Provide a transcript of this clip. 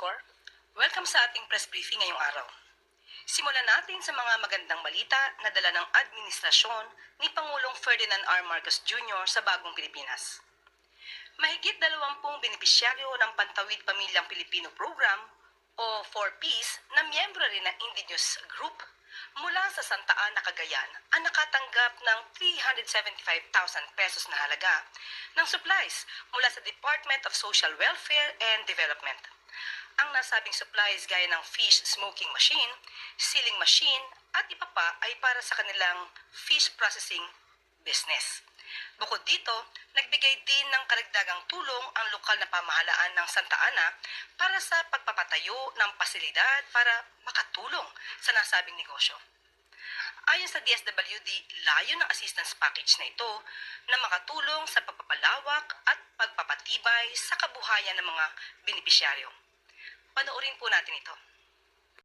Corps. Welcome sa ating press briefing ngayong araw. Simulan natin sa mga magandang balita na dala ng administrasyon ni Pangulong Ferdinand R. Marcos Jr. sa Bagong Pilipinas. Mahigit dalawampung benepisyaryo ng Pantawid Pamilyang Pilipino Program o 4Ps na miyembro rin ng Indigenous Group mula sa Santa Ana, Cagayan ang nakatanggap ng 375,000 pesos na halaga ng supplies mula sa Department of Social Welfare and Development. Ang nasabing supplies gaya ng fish smoking machine, sealing machine at iba pa ay para sa kanilang fish processing business. Bukod dito, nagbigay din ng karagdagang tulong ang lokal na pamahalaan ng Santa Ana para sa pagpapatayo ng pasilidad para makatulong sa nasabing negosyo. Ayon sa DSWD, layo ng assistance package na ito na makatulong sa pagpapalawak at pagpapatibay sa kabuhayan ng mga benepisyaryo. Panoorin po natin ito.